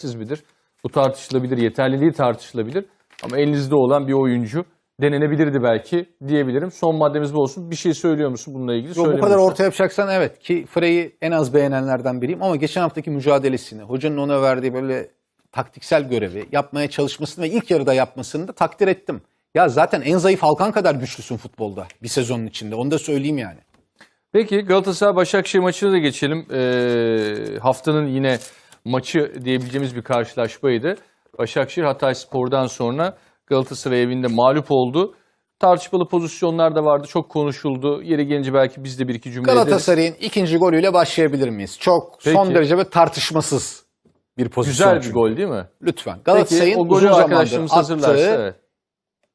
siz midir? Bu tartışılabilir, yeterliliği tartışılabilir. Ama elinizde olan bir oyuncu denenebilirdi belki diyebilirim. Son maddemiz bu olsun. Bir şey söylüyor musun bununla ilgili? Yok, bu kadar Söylemiyorsan. orta yapacaksan evet ki Frey'i en az beğenenlerden biriyim ama geçen haftaki mücadelesini, hocanın ona verdiği böyle taktiksel görevi yapmaya çalışmasını ve ilk yarıda yapmasını da takdir ettim. Ya zaten en zayıf halkan kadar güçlüsün futbolda bir sezonun içinde. Onu da söyleyeyim yani. Peki Galatasaray Başakşehir maçına da geçelim. Ee, haftanın yine maçı diyebileceğimiz bir karşılaşmaydı. Başakşehir Hatay Spor'dan sonra Galatasaray evinde mağlup oldu. Tartışmalı pozisyonlar da vardı. Çok konuşuldu. Yeri gelince belki biz de bir iki cümle ederiz. Galatasaray'ın ikinci golüyle başlayabilir miyiz? Çok son Peki. derece ve tartışmasız bir pozisyon. Güzel bir çünkü. gol değil mi? Lütfen. Peki Galatasaray'ın o uzun golü zamandır arkadaşlarımız hazırlarsa. attığı Evet.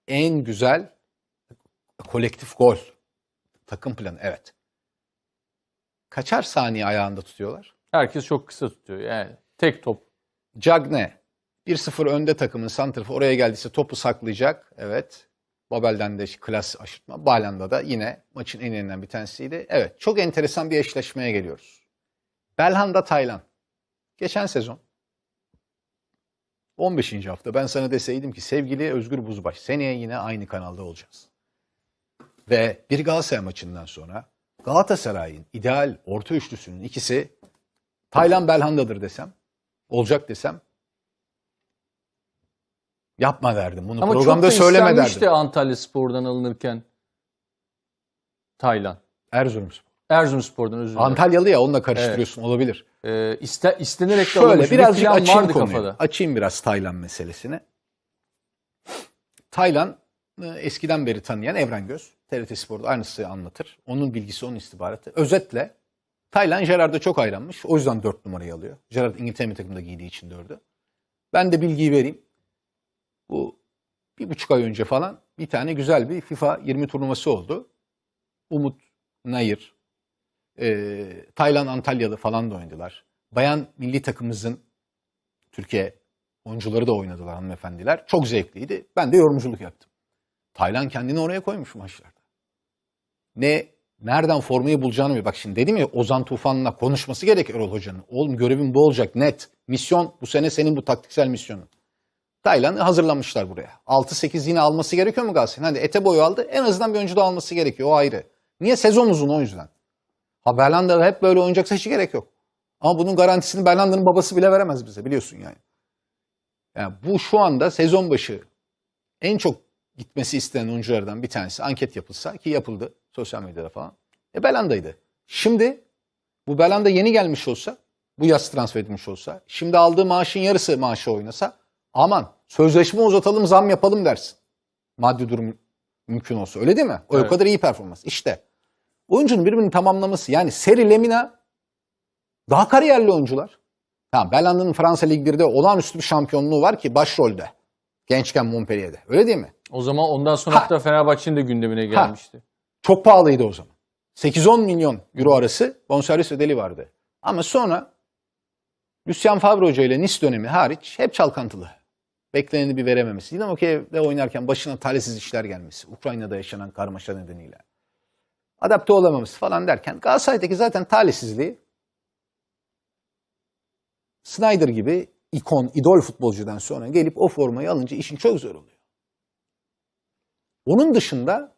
en güzel kolektif gol. Takım planı evet. Kaçar saniye ayağında tutuyorlar? Herkes çok kısa tutuyor yani. Tek top. Cagne 1-0 önde takımın santrafı oraya geldiyse topu saklayacak. Evet. Babel'den de klas aşırtma. Balan'da da yine maçın en iyilerinden bir tanesiydi. Evet. Çok enteresan bir eşleşmeye geliyoruz. Belhanda Taylan. Geçen sezon 15. hafta ben sana deseydim ki sevgili Özgür Buzbaş seneye yine aynı kanalda olacağız. Ve bir Galatasaray maçından sonra Galatasaray'ın ideal orta üçlüsünün ikisi Taylan Belhanda'dır desem, olacak desem yapma derdim. Bunu Ama çok programda da söyleme derdim. istenmişti Antalya Spor'dan alınırken. Taylan. Erzurumspor. Erzurumspor'dan özür dilerim. Antalyalı ya onunla karıştırıyorsun olabilir. Ee, iste, istenerek de Şöyle birazcık açayım vardı konuyu. kafada. Açayım biraz Taylan meselesini. Taylan e, eskiden beri tanıyan Evren Göz. TRT Spor'da aynısı anlatır. Onun bilgisi, onun istihbaratı. Özetle Taylan Gerard'a çok hayranmış. O yüzden 4 numarayı alıyor. Gerard İngiltere takımda giydiği için 4'ü. Ben de bilgiyi vereyim. Bu bir buçuk ay önce falan bir tane güzel bir FIFA 20 turnuvası oldu. Umut Nayır, e, Taylan Antalya'da falan da oynadılar. Bayan milli takımımızın Türkiye oyuncuları da oynadılar hanımefendiler. Çok zevkliydi. Ben de yorumculuk yaptım. Taylan kendini oraya koymuş maçlarda. Ne nereden formayı bulacağını bir bak şimdi dedim ya Ozan Tufan'la konuşması gerek Erol Hoca'nın. Oğlum görevin bu olacak net. Misyon bu sene senin bu taktiksel misyonun. Taylan'ı hazırlamışlar buraya. 6-8 yine alması gerekiyor mu Galatasaray'ın? Hadi ete boyu aldı. En azından bir oyuncu da alması gerekiyor. O ayrı. Niye? Sezon uzun o yüzden. Ha Berlanda hep böyle oynayacaksa hiç gerek yok. Ama bunun garantisini Berlanda'nın babası bile veremez bize biliyorsun yani. Yani bu şu anda sezon başı en çok gitmesi istenen oyunculardan bir tanesi anket yapılsa ki yapıldı sosyal medyada falan. E Belanda'ydı. Şimdi bu Belanda yeni gelmiş olsa, bu yaz transfer edilmiş olsa, şimdi aldığı maaşın yarısı maaşı oynasa aman sözleşme uzatalım zam yapalım dersin. Maddi durum mümkün olsa öyle değil mi? O, Evet. kadar iyi performans. İşte oyuncunun birbirini tamamlaması yani Seri Lemina daha kariyerli oyuncular. Tamam Belanda'nın Fransa Lig 1'de olağanüstü bir şampiyonluğu var ki başrolde. Gençken Montpellier'de. Öyle değil mi? O zaman ondan sonra Ha. hatta Fenerbahçe'nin de gündemine gelmişti. Çok pahalıydı o zaman. 8-10 milyon euro arası bonservis bedeli vardı. Ama sonra Lucien Favre Hoca ile Nice dönemi hariç hep çalkantılı. Bekleneni bir verememesi. Dinamo Kiev'de oynarken başına talihsiz işler gelmesi. Ukrayna'da yaşanan karmaşa nedeniyle. Adapte olamaması falan derken Galatasaray'daki zaten talihsizliği Snyder gibi ikon, idol futbolcudan sonra gelip o formayı alınca işin çok zor oluyor. Onun dışında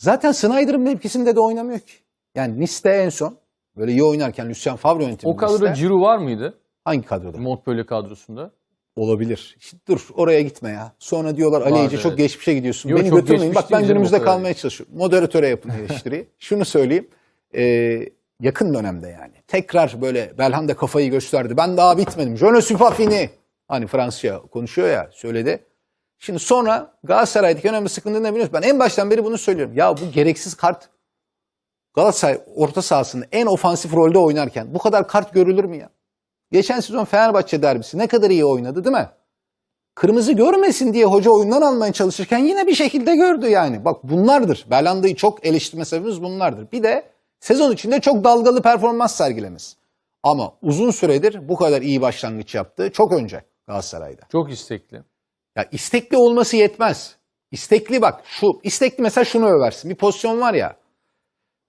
zaten Snyder'ın mevkisinde de oynamıyor ki. Yani Nice'de en son böyle iyi oynarken Lucien Favre yönetiminde O kadroda Nice'de- var mıydı? hangi kadroda? Montpellier kadrosunda. Olabilir. İşte dur oraya gitme ya. Sonra diyorlar Ali Ece çok evet. geçmişe gidiyorsun. Yok, Beni çok götürmeyin. Bak ben günümüzde kalmaya çalışıyorum. Moderatöre yapın eleştiriyi. Şunu söyleyeyim. Ee, yakın dönemde yani. Tekrar böyle Belhanda kafayı gösterdi. Ben daha bitmedim. Je ne suis pas fini. Hani Fransızca konuşuyor ya söyledi. Şimdi sonra Galatasaray'daki önemli sıkıntı ne biliyorsun? Ben en baştan beri bunu söylüyorum. Ya bu gereksiz kart Galatasaray orta sahasında en ofansif rolde oynarken bu kadar kart görülür mü ya? Geçen sezon Fenerbahçe derbisi ne kadar iyi oynadı değil mi? Kırmızı görmesin diye hoca oyundan almaya çalışırken yine bir şekilde gördü yani. Bak bunlardır. Berlanda'yı çok eleştirme sebebimiz bunlardır. Bir de sezon içinde çok dalgalı performans sergilemesi. Ama uzun süredir bu kadar iyi başlangıç yaptı. Çok önce Galatasaray'da. Çok istekli. Ya istekli olması yetmez. İstekli bak şu istekli mesela şunu översin. Bir pozisyon var ya.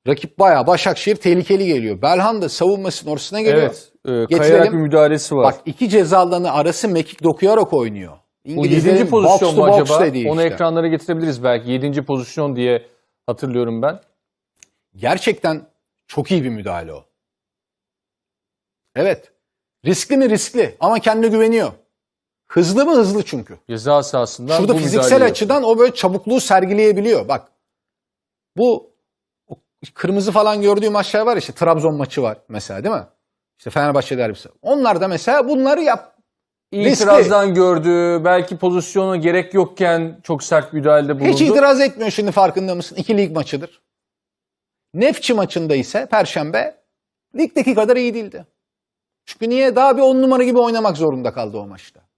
Rakip bayağı Başakşehir tehlikeli geliyor. Belhanda savunmasının ortasına geliyor. Evet. E, Getirelim. bir müdahalesi var. Bak iki ceza alanı arası mekik dokuyarak oynuyor. İngilizlerin 7. pozisyon mu acaba? Onu işte. ekranlara getirebiliriz belki. 7. pozisyon diye hatırlıyorum ben. Gerçekten çok iyi bir müdahale o. Evet. Riskli mi riskli ama kendine güveniyor. Hızlı mı hızlı çünkü. Ceza sahasından Şurada bu fiziksel açıdan o böyle çabukluğu sergileyebiliyor. Bak bu kırmızı falan gördüğü maçlar var işte Trabzon maçı var mesela değil mi? İşte Fenerbahçe derbisi. Onlar da mesela bunları yap. yapıyor. riskli. İtirazdan gördü. Belki pozisyona gerek yokken çok sert müdahalede bulundu. Hiç itiraz etmiyor şimdi farkında mısın? İki lig maçıdır. Nefçi maçında ise Perşembe ligdeki kadar iyi değildi. Çünkü niye? Daha bir on numara gibi oynamak zorunda kaldı o maçta.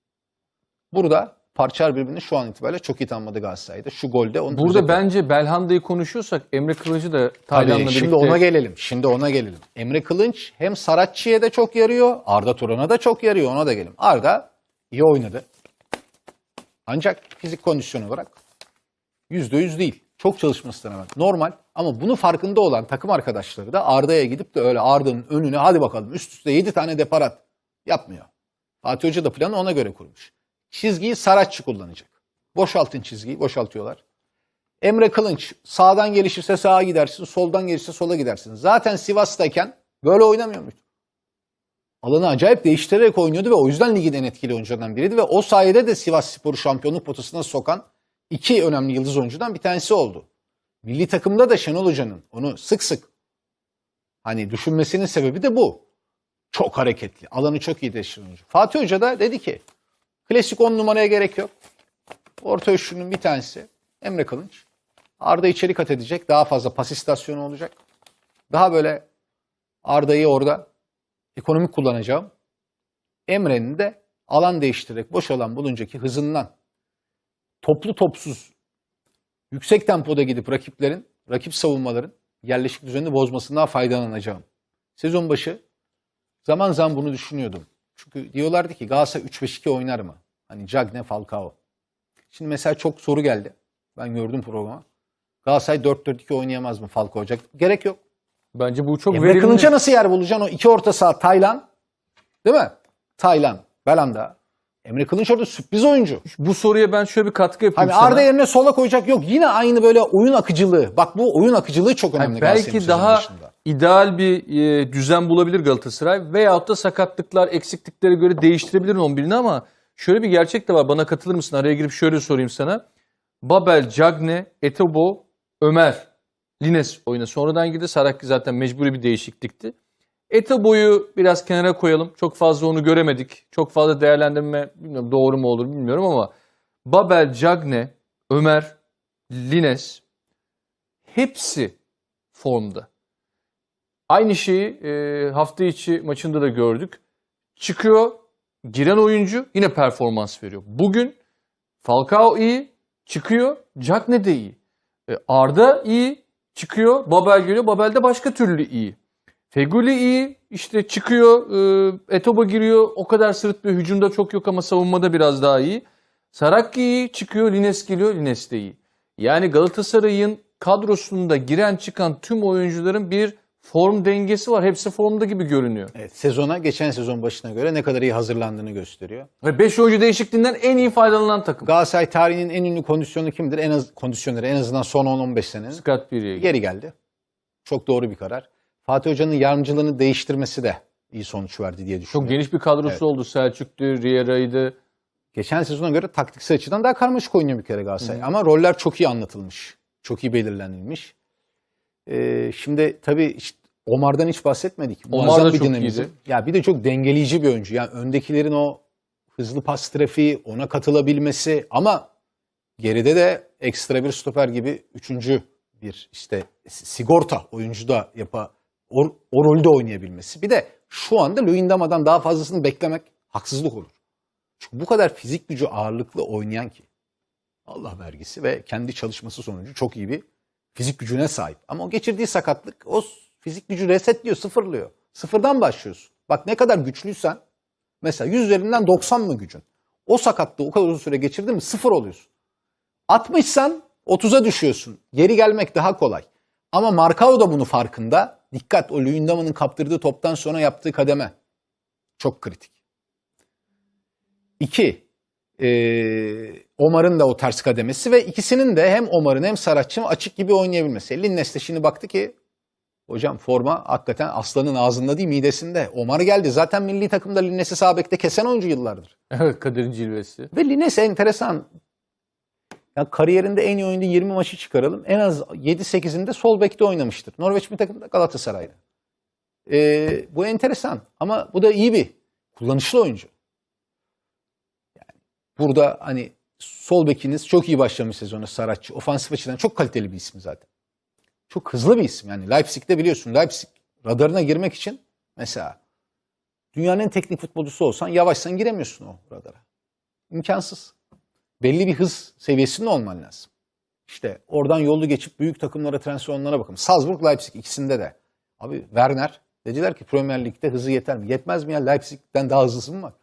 Burada parçalar birbirini şu an itibariyle çok iyi tanımadı Galatasaray'da. Şu golde onu Burada özeti- bence Belhanda'yı konuşuyorsak Emre Kılıcı da Tabii, Tayland'la şimdi birlikte ona gelelim. Şimdi ona gelelim. Emre Kılınç hem Saratçı'ya da çok yarıyor, Arda Turan'a da çok yarıyor. Ona da gelelim. Arda iyi oynadı. Ancak fizik kondisyon olarak yüzde yüz değil. Çok çalışmasına rağmen. Normal ama bunu farkında olan takım arkadaşları da Arda'ya gidip de öyle Arda'nın önüne hadi bakalım üst üste 7 tane deparat yapmıyor. Fatih Hoca da planı ona göre kurmuş. Çizgiyi Saratçı kullanacak. Boşaltın çizgiyi, boşaltıyorlar. Emre Kılınç sağdan gelişirse sağa gidersin, soldan gelirse sola gidersin. Zaten Sivas'tayken böyle oynamıyor muydu? Alanı acayip değiştirerek oynuyordu ve o yüzden ligin en etkili oyuncularından biriydi ve o sayede de Sivas Spor'u şampiyonluk potasına sokan iki önemli yıldız oyuncudan bir tanesi oldu. Milli takımda da Şenol Hoca'nın onu sık sık hani düşünmesinin sebebi de bu. Çok hareketli, alanı çok iyi değiştiren oyuncu. Fatih Hoca da dedi ki klasik 10 numaraya gerek yok. Orta üçlünün bir tanesi Emre Kılınç. Arda içeri kat edecek. Daha fazla pas istasyonu olacak. Daha böyle Arda'yı orada ekonomik kullanacağım. Emre'nin de alan değiştirerek boş alan buluncaki hızından toplu topsuz yüksek tempoda gidip rakiplerin, rakip savunmaların yerleşik düzenini bozmasından faydalanacağım. Sezon başı zaman zaman bunu düşünüyordum. Çünkü diyorlardı ki Galatasaray 3-5-2 oynar mı? Hani Cagne, Falcao. Şimdi mesela çok soru geldi. Ben gördüm programa. Galatasaray 4-4-2 oynayamaz mı Falcao Hoca? Gerek yok. bence bu çok Emre verimli. Kılınç'a nasıl yer bulacaksın? O iki orta saha Taylan. Değil mi? Taylan, Belanda. Emre Kılınç orada sürpriz oyuncu. Bu soruya ben şöyle bir katkı yapayım Hani sana. Arda yerine sola koyacak yok. Yine aynı böyle oyun akıcılığı. Bak bu oyun akıcılığı çok önemli. Yani belki daha başında. İdeal bir e, düzen bulabilir Galatasaray veyahut da sakatlıklar, eksikliklere göre değiştirebilir 11'ini ama şöyle bir gerçek de var. Bana katılır mısın? Araya girip şöyle sorayım sana. Babel, Cagne, Etobo, Ömer, Lines oyuna sonradan girdi. Saraki zaten mecburi bir değişiklikti. Etobo'yu biraz kenara koyalım. Çok fazla onu göremedik. Çok fazla değerlendirme bilmiyorum doğru mu olur bilmiyorum ama Babel, Cagne, Ömer, Lines hepsi formda. Aynı şeyi e, hafta içi maçında da gördük. Çıkıyor, giren oyuncu yine performans veriyor. Bugün Falcao iyi, çıkıyor, Cagne de iyi. E, Arda iyi, çıkıyor, Babel geliyor, Babel de başka türlü iyi. Feguli iyi, işte çıkıyor, e, Etobo giriyor, o kadar sırıtmıyor. Hücumda çok yok ama savunmada biraz daha iyi. Sarakki iyi, çıkıyor, Lines geliyor, Lines de iyi. Yani Galatasaray'ın kadrosunda giren çıkan tüm oyuncuların bir form dengesi var. Hepsi formda gibi görünüyor. Evet, sezona geçen sezon başına göre ne kadar iyi hazırlandığını gösteriyor. Ve 5 oyuncu değişikliğinden en iyi faydalanan takım. Galatasaray tarihinin en ünlü kondisyonu kimdir? En az kondisyonları en azından son 10-15 senenin. Scott Pieri'ye Geri geldi. Çok doğru bir karar. Fatih Hoca'nın yardımcılığını değiştirmesi de iyi sonuç verdi diye Çok düşünüyorum. geniş bir kadrosu Evet. oldu. Selçuk'tu, Riera'ydı. Geçen sezona göre taktiksel açıdan daha karmaşık oynuyor bir kere Galatasaray. Ama roller çok iyi anlatılmış. Çok iyi belirlenilmiş. Ee, şimdi tabii işte Omar'dan hiç bahsetmedik. Omar da bir çok dinamizm. iyiydi. Ya bir de çok dengeleyici bir oyuncu. Yani öndekilerin o hızlı pas trafiği, ona katılabilmesi ama geride de ekstra bir stoper gibi üçüncü bir işte sigorta oyuncu da yapa o, o rolde oynayabilmesi. Bir de şu anda Luyendama'dan daha fazlasını beklemek haksızlık olur. Çünkü bu kadar fizik gücü ağırlıklı oynayan ki Allah vergisi ve kendi çalışması sonucu çok iyi bir fizik gücüne sahip. Ama o geçirdiği sakatlık o fizik gücü resetliyor, sıfırlıyor. Sıfırdan başlıyorsun. Bak ne kadar güçlüysen mesela 100 üzerinden 90 mı gücün? O sakatlığı o kadar uzun süre geçirdin mi sıfır oluyorsun. 60'san 30'a düşüyorsun. Geri gelmek daha kolay. Ama Markao da bunu farkında. Dikkat o Luyendama'nın kaptırdığı toptan sonra yaptığı kademe. Çok kritik. 2 e, Omar'ın da o ters kademesi ve ikisinin de hem Omar'ın hem Saratçı'nın açık gibi oynayabilmesi. E, Linnes de şimdi baktı ki hocam forma hakikaten aslanın ağzında değil midesinde. Omar geldi zaten milli takımda Linnes'i sabekte kesen oyuncu yıllardır. Evet Kadir'in cilvesi. Ve Linnes enteresan. Ya kariyerinde en iyi oyunda 20 maçı çıkaralım. En az 7-8'inde sol bekte oynamıştır. Norveç bir takımda Galatasaray'da. Ee, bu enteresan ama bu da iyi bir kullanışlı oyuncu. Burada hani sol bekiniz çok iyi başlamış sezonu Saratçı. Ofansif açıdan çok kaliteli bir isim zaten. Çok hızlı bir isim. Yani Leipzig'te biliyorsun Leipzig radarına girmek için mesela dünyanın en teknik futbolcusu olsan yavaşsan giremiyorsun o radara. İmkansız. Belli bir hız seviyesinde olman lazım. İşte oradan yolu geçip büyük takımlara transferonlara bakın. Salzburg, Leipzig ikisinde de. Abi Werner dediler ki Premier Lig'de hızı yeter mi? Yetmez mi ya? Leipzig'ten daha hızlısı mı var?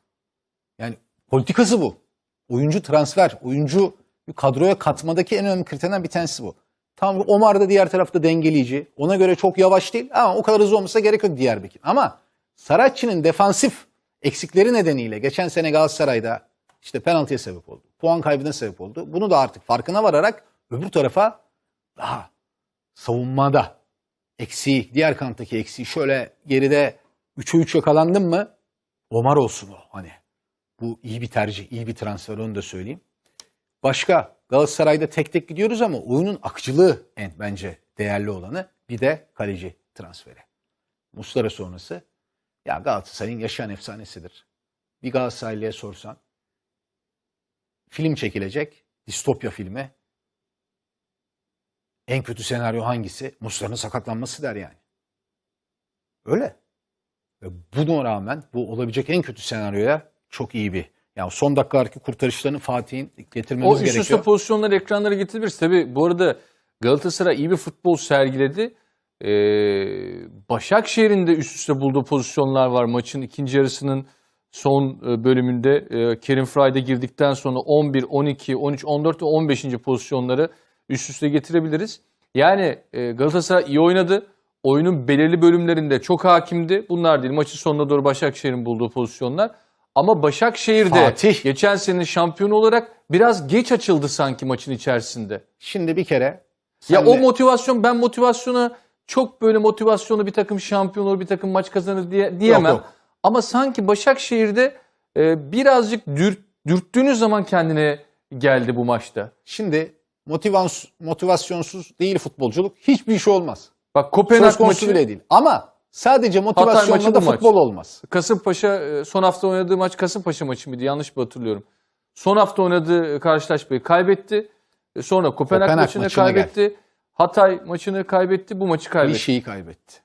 Yani politikası bu. Oyuncu transfer, oyuncu kadroya katmadaki en önemli kriterden bir tanesi bu. Tamam Omar da diğer tarafta dengeleyici. Ona göre çok yavaş değil ama o kadar hızlı olmasa gerek yok diğer bekin. Ama Saratçı'nın defansif eksikleri nedeniyle geçen sene Galatasaray'da işte penaltıya sebep oldu. Puan kaybına sebep oldu. Bunu da artık farkına vararak öbür tarafa daha savunmada eksiği, diğer kanattaki eksiği şöyle geride 3'e 3 yakalandın mı Omar olsun o hani. Bu iyi bir tercih, iyi bir transfer onu da söyleyeyim. Başka Galatasaray'da tek tek gidiyoruz ama oyunun akıcılığı en bence değerli olanı. Bir de kaleci transferi. Muslera sonrası. Ya Galatasaray'ın yaşayan efsanesidir. Bir Galatasaraylı'ya sorsan film çekilecek, distopya filmi. En kötü senaryo hangisi? Muslera'nın sakatlanması der yani. Öyle. Ve buna rağmen bu olabilecek en kötü senaryoya çok iyi bir. Yani son dakikalardaki kurtarışlarını Fatih'in O getirmemiz üst üste gerekiyor. pozisyonları ekranlara getirebiliriz. Tabii bu arada Galatasaray iyi bir futbol sergiledi. Ee, Başakşehir'in de üst üste bulduğu pozisyonlar var. Maçın ikinci yarısının son e, bölümünde e, Kerim Fray'da girdikten sonra 11, 12, 13, 14 ve 15. pozisyonları üst üste getirebiliriz. Yani e, Galatasaray iyi oynadı. Oyunun belirli bölümlerinde çok hakimdi. Bunlar değil. Maçın sonuna doğru Başakşehir'in bulduğu pozisyonlar. Ama Başakşehir'de Fatih. geçen senenin şampiyonu olarak biraz geç açıldı sanki maçın içerisinde. Şimdi bir kere Ya senle- o motivasyon ben motivasyona çok böyle motivasyonu bir takım şampiyon olur bir takım maç kazanır diye diyemem. Yok, yok. Ama sanki Başakşehir'de e, birazcık dürt, dürttüğünüz zaman kendine geldi bu maçta. Şimdi motivans, motivasyonsuz değil futbolculuk. Hiçbir iş olmaz. Bak Kopenhag maçı, bile değil. Ama sadece motivasyonla da bu maç. futbol olmaz. Kasımpaşa e, son hafta oynadığı maç Kasımpaşa maçı mıydı? Yanlış mı hatırlıyorum? Son hafta oynadığı karşılaşmayı kaybetti. E, Sonra Kopenhag, Kopenhag maçını maçına kaybetti. Hatay maçını kaybetti. Bu maçı Bir kaybetti. şeyi kaybetti.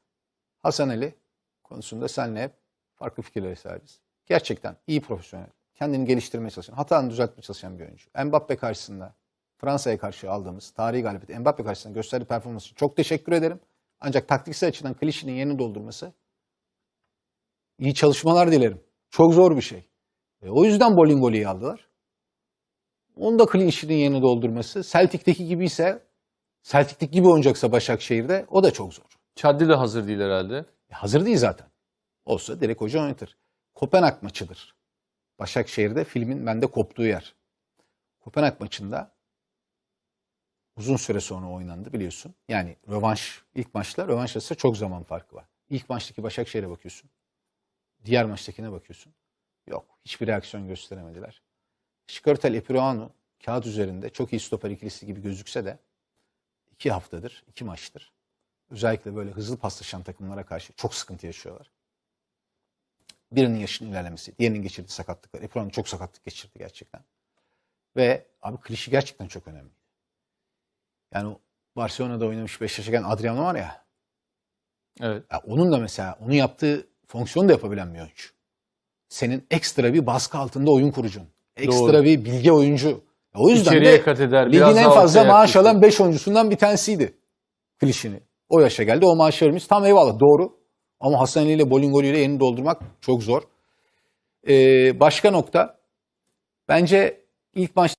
Hasan Ali konusunda seninle hep farklı fikirlere sahibiz. Gerçekten iyi profesyonel. Kendini geliştirmeye çalışan, hatanı düzeltmeye çalışan bir oyuncu. Mbappe karşısında Fransa'ya karşı aldığımız tarihi galibiyet, Mbappe karşısında gösterdiği performansı için çok teşekkür ederim. Ancak taktiksel açıdan klişinin yerini doldurması iyi çalışmalar dilerim. Çok zor bir şey. E, o yüzden Bolingoli'yi aldılar. Onu da Clinch'in yerini doldurması. Celtic'teki gibi ise Celtic'teki gibi oynayacaksa Başakşehir'de o da çok zor. Çaddi de hazır değil herhalde. E, Hazır değil zaten. Olsa direkt hoca oynatır. Kopenhag maçıdır. Başakşehir'de filmin bende koptuğu yer. Kopenhag maçında uzun süre sonra oynandı biliyorsun. Yani rövanş, ilk maçlar rövanş arasında çok zaman farkı var. İlk maçtaki Başakşehir'e bakıyorsun. Diğer maçtakine bakıyorsun. Yok. Hiçbir reaksiyon gösteremediler. Şikörtel Epiroğlu kağıt üzerinde çok iyi stoper ikilisi gibi gözükse de iki haftadır, iki maçtır. Özellikle böyle hızlı paslaşan takımlara karşı çok sıkıntı yaşıyorlar. Birinin yaşının ilerlemesi, diğerinin geçirdiği sakatlıklar. Epiroğlu çok sakatlık geçirdi gerçekten. Ve abi klişi gerçekten çok önemli. Yani Barcelona'da oynamış 5 yaşındayken Adriano var ya, Evet. ya onun da mesela onun yaptığı fonksiyonu da yapabilen bir oyuncu. Senin ekstra bir baskı altında oyun kurucun. Ekstra Doğru. bir bilge oyuncu. O yüzden İçeriye de kat eder. ligin en fazla maaş alan 5 oyuncusundan bir tanesiydi. Klişini. O yaşa geldi. O maaşı vermiş. Tam eyvallah doğru. Ama Hasan Ali ile Bolingoli ile yerini doldurmak çok zor. Ee, başka nokta. Bence ilk maç